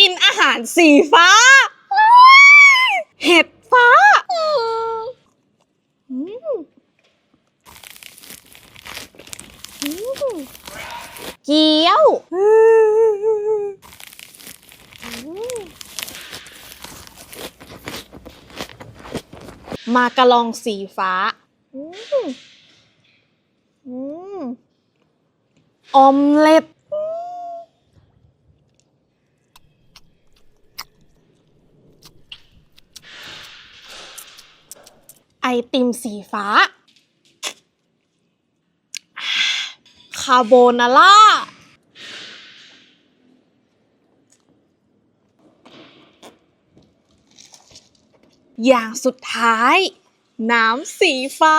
กินอาหารสีฟ้า เห็ดฟ้า เกี๊ยว มากะลองสีฟ้าอืมอืมออมเล็ต ไอ ติมสีฟ้า คาโบนาร่า อย่างสุดท้าย น้ำสีฟ้า